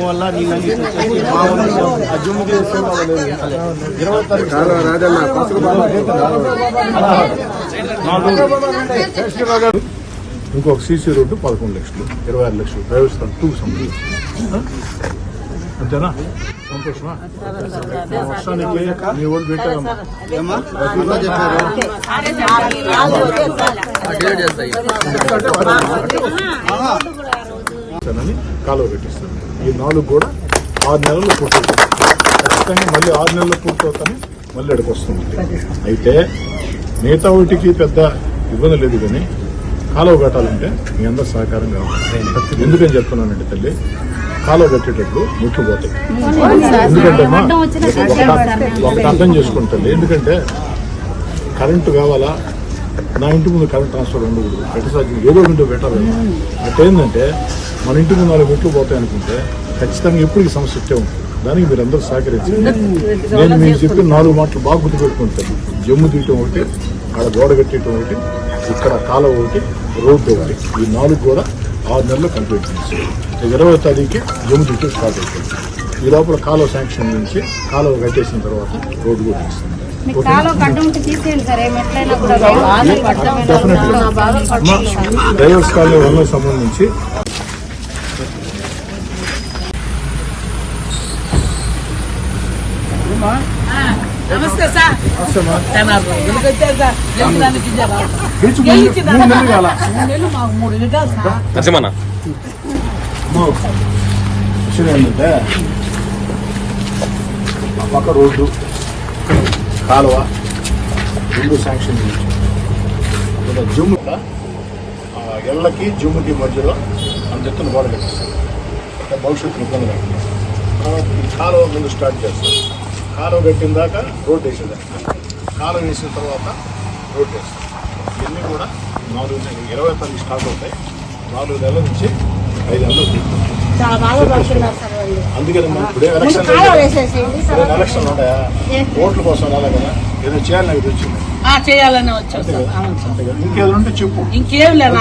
Dam వల్ల నీళ్ళని మామూలు ఆ జమ్ముకి ఇరవై తారీఖు నాలుగు ఇంకొక సీసీ రోడ్డు పదకొండు లక్షలు ఇరవై ఆరు లక్షలు డ్రైవర్స్ టూ సంబంధించి అంతేనా? సంతోషమా? వర్షానికి మీ వాళ్ళు పెట్టారమ్మా అని కాలువ పెట్టిస్తాను. ఈ నాలుగు కూడా ఆరు నెలలు పూర్తవుతుంది ఖచ్చితంగా మళ్ళీ ఆరు నెలలు పూర్తవుతానే మళ్ళీ ఇక్కడికి వస్తుంది. అయితే మిగతా వాటికి పెద్ద ఇబ్బంది లేదు కానీ కాలువ కట్టాలంటే మీ అందరు సహకారం కావాలి. ఎందుకని చెప్తున్నానంటే తల్లి కాలువ కట్టేటప్పుడు ముట్లు పోతాయి. ఎందుకంటే ఒకటి అర్థం చేసుకుంటుంది ఎందుకంటే కరెంటు కావాలా? నా ఇంటి ముందు కరెంట్ ట్రాన్స్ఫర్ ఉండకూడదు. ప్రతిసారి ఏదో ఉంటే పెట్టాలి అంటే ఏంటంటే మన ఇంటి ముందు నాలుగు మెట్లు పోతాయి అనుకుంటే ఖచ్చితంగా ఎప్పటికీ సమస్య ఇట్టే ఉంటుంది? దానికి మీరు అందరూ సహకరించండి నేను మీకు చెప్పిన నాలుగు మాటలు బాగా గుర్తుపెట్టుకుంటాను. జమ్ము తీయటం ఒకటి ఆడ గోడ కట్టేయటం ఒకటి ఇక్కడ కాలువ ఒకటి రోడ్డు ఒకటి. ఈ నాలుగు కూడా ఆరు నెలలు కంప్లీట్ చేసి ఇరవై తారీఖు జమ్ము తీయటం స్టార్ట్ అవుతుంది. ఈ లోపల కాలువ శాంక్షన్ నుంచి కాలువ కట్టేసిన తర్వాత రోడ్డు కూడా ఇస్తుంది డ్రైవర్స్ కాలనీ వన్ మూడు విధాలు సార్. నరసింహన్న. విషయం ఏంటంటే పక్క రోడ్డు కాలువ రెండు శాంక్షన్ ఆ ఎల్లకి జమ్ముకి మధ్యలో అంత ఎత్తున గోడ కట్టిస్తాం అంటే భవిష్యత్తులో ఇబ్బంది తర్వాత ఈ కాలువ ముందు స్టార్ట్ చేస్తాం. కాలువ కట్టిన దాకా రోడ్డు వేసేదాం. కాలువ వేసిన తర్వాత రోడ్డు వేస్తాం. ఇవన్నీ కూడా నాలుగు నెలలు ఇరవై తారీఖు స్టార్ట్ అవుతాయి. నాలుగు నెలల నుంచి ఐదు నెలలు అందుకని మనం ఇప్పుడే ఎలక్షన్ ఎలక్షన్ ఉంటాయా ఓట్ల కోసం రాలే కదా. ఏదో చేయాలని నాకు వచ్చింది ఆ, చేయాలని వచ్చాం? ఇంకేదో ఉంటే చెప్పు. ఇంకేం లేదు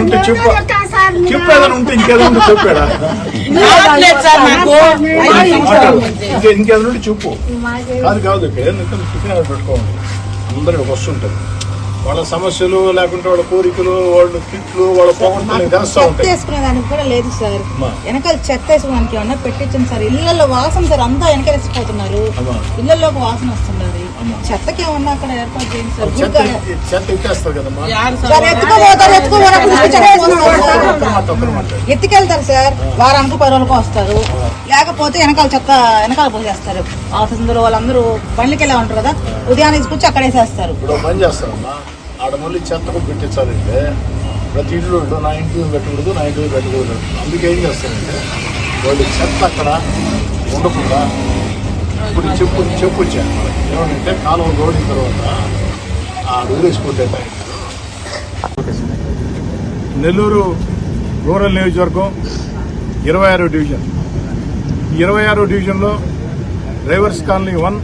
ఉంటే చెప్పు. చెప్పు ఏదైనా ఉంటే ఇంకేదో ఉంటే చెప్పాడా? కావట్లేదు సార్ నాకు ఐదు సంవత్సరాల నుంచి. ఇంకే ఇంకేదో ఉంటే చెప్పు. కాదు కాదు ఇక్కడ ఆర్డర్ పెట్టుకోండి అందరూ ఇక్కడికి వస్తుంటారు వాళ్ళ సమస్యలు లేకుంటే వాళ్ళ కోరికలు వాళ్ళ కిట్లు వాళ్ళ పోగొట్టుకుని తెలుస్తూ చెత్త ఉంటాయి. వేసుకునేదానికి కూడా లేదు సార్. అమ్మా. వెనకాల చెత్త వేసుకోవడానికి ఏమన్నా పెట్టించండి సార్. ఇళ్ళలో వాసన సార్ అంతా వెనకేసిపోతున్నారు అమ్మా. ఇళ్ళలోకి వాసన వస్తున్నది. అమ్మా. చెత్తకి ఏమన్నా అక్కడ ఏర్పాటు చేయండి సార్. చెత్త గుడికాడ. చెత్త ఎత్తేస్తారు కదమ్మా. యారు సార్. సార్ ఎత్తుకోపోతారు ఎత్తుకోపోతారు చెత్త వేసుకున్నారు సార్. ఒక్క మాట ఒక్క మాట ఎత్తుకెళ్తారు సార్. వారానికి పది రోజులకు వస్తారు. లేకపోతే వెనకాల చెత్త వెనకాల పోసేస్తారు. ఆఫీసులో వాళ్ళందరూ బండ్లకి వెళ్ళే ఉంటారు కదా. ఉదయాన్నే తీసుకొచ్చి అక్కడ వేసేస్తారు ఇప్పుడు ఒక పని చేస్తారమ్మా. ఆడ మళ్ళీ చెత్తకు పెట్టించాలంటే ప్రతి ఇంట్లో నా ఇంటి పెట్టకూడదు నా ఇంటి పెట్టకూడదు. అందుకే ఏం చేస్తారంటే వాళ్ళు చెత్త అక్కడ ఉండకుండా ఇప్పుడు చెప్పు చెప్పు ఏమంటే కాలువ రోడ్డు తర్వాత ఆ వదిలేసుకుంటే నెల్లూరు రూరల్ నియోజకవర్గం ఇరవై ఆరో డివిజన్. ఇరవై ఆరో డివిజన్లో drivers colony one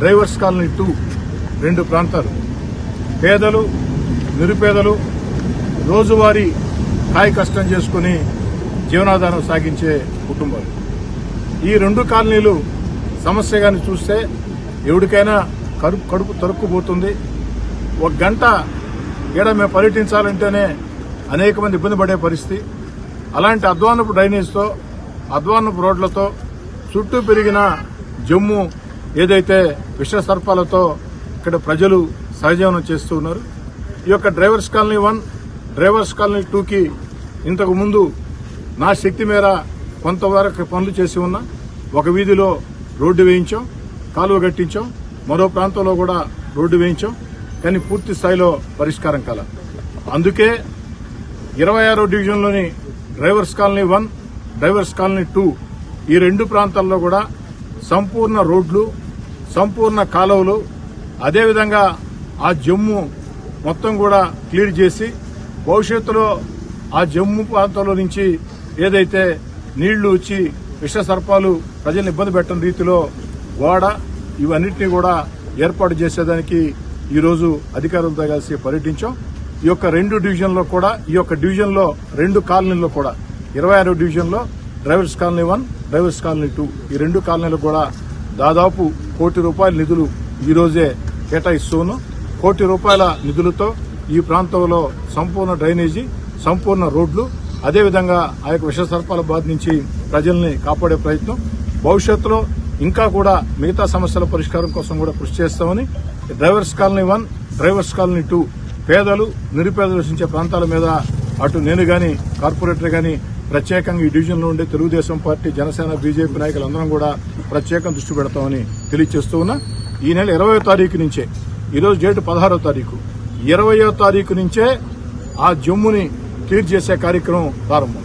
drivers colony two రెండు ప్రాంతాలు. పేదలు నిరుపేదలు రోజువారీ కాయ కష్టం చేసుకుని జీవనాధారం సాగించే కుటుంబాలు. ఈ రెండు కాలనీలు సమస్య కానీ చూస్తే ఎవరికైనా కడుపు కడుపు తరుక్కుపోతుంది. ఒక గంట ఈడ మేము పర్యటించాలంటేనే అనేక మంది ఇబ్బంది పడే పరిస్థితి. అలాంటి అధ్వానపు డ్రైనేజ్తో అధ్వానపు రోడ్లతో చుట్టూ పెరిగిన జమ్ము ఏదైతే విష సర్పాలతో ఇక్కడ ప్రజలు సహజీవనం చేస్తూ ఉన్నారు. ఈ యొక్క drivers colony one drivers colony టూకి ఇంతకు ముందు నా శక్తి మేర కొంతవరకు పనులు చేసి ఉన్నా ఒక వీధిలో రోడ్డు వేయించాం కాలువ కట్టించాం మరో ప్రాంతంలో కూడా రోడ్డు వేయించాం కానీ పూర్తి స్థాయిలో పరిష్కారం కాల. అందుకే ఇరవై ఆరో డివిజన్లోని drivers colony one drivers colony two ఈ రెండు ప్రాంతాల్లో కూడా సంపూర్ణ రోడ్లు సంపూర్ణ కాలువలు అదేవిధంగా ఆ జమ్ము మొత్తం కూడా క్లియర్ చేసి భవిష్యత్తులో ఆ జమ్ము ప్రాంతంలో నుంచి ఏదైతే నీళ్ళు వచ్చి విష సర్పాలు ప్రజల్ని ఇబ్బంది పెట్టని రీతిలో గోడ ఇవన్నింటినీ కూడా ఏర్పాటు చేసేదానికి ఈరోజు అధికారులతో కలిసి పర్యటించాం. ఈ యొక్క రెండు డివిజన్లో కూడా ఈ యొక్క డివిజన్లో రెండు కాలనీల్లో కూడా ఇరవై ఆరో డివిజన్లో drivers colony one drivers colony two ఈ రెండు కాలనీలకు కూడా దాదాపు కోటి రూపాయల నిధులు ఈరోజే కేటాయిస్తూ ఉన్నాం కోటి రూపాయల నిధులతో ఈ ప్రాంతంలో సంపూర్ణ డ్రైనేజీ సంపూర్ణ రోడ్లు అదేవిధంగా ఆ యొక్క విష సర్పాల బాధ నుంచి ప్రజల్ని కాపాడే ప్రయత్నం. భవిష్యత్తులో ఇంకా కూడా మిగతా సమస్యల పరిష్కారం కోసం కూడా కృషి చేస్తామని drivers colony one drivers colony two పేదలు నిరుపేదలు నివసించే ప్రాంతాల మీద అటు నేను గాని కార్పొరేటర్ గాని ప్రత్యేకంగా ఈ డివిజన్లో ఉండే తెలుగుదేశం పార్టీ జనసేన బీజేపీ నాయకులందరం కూడా ప్రత్యేకం దృష్టి పెడతామని తెలియజేస్తూ ఉన్నా. ఈ నెల ఇరవై తారీఖు నుంచే ఈరోజు డేటు పదహారో తారీఖు. ఇరవయో తారీఖు నుంచే ఆ జమ్ముని క్లియర్ చేసే కార్యక్రమం ప్రారంభం.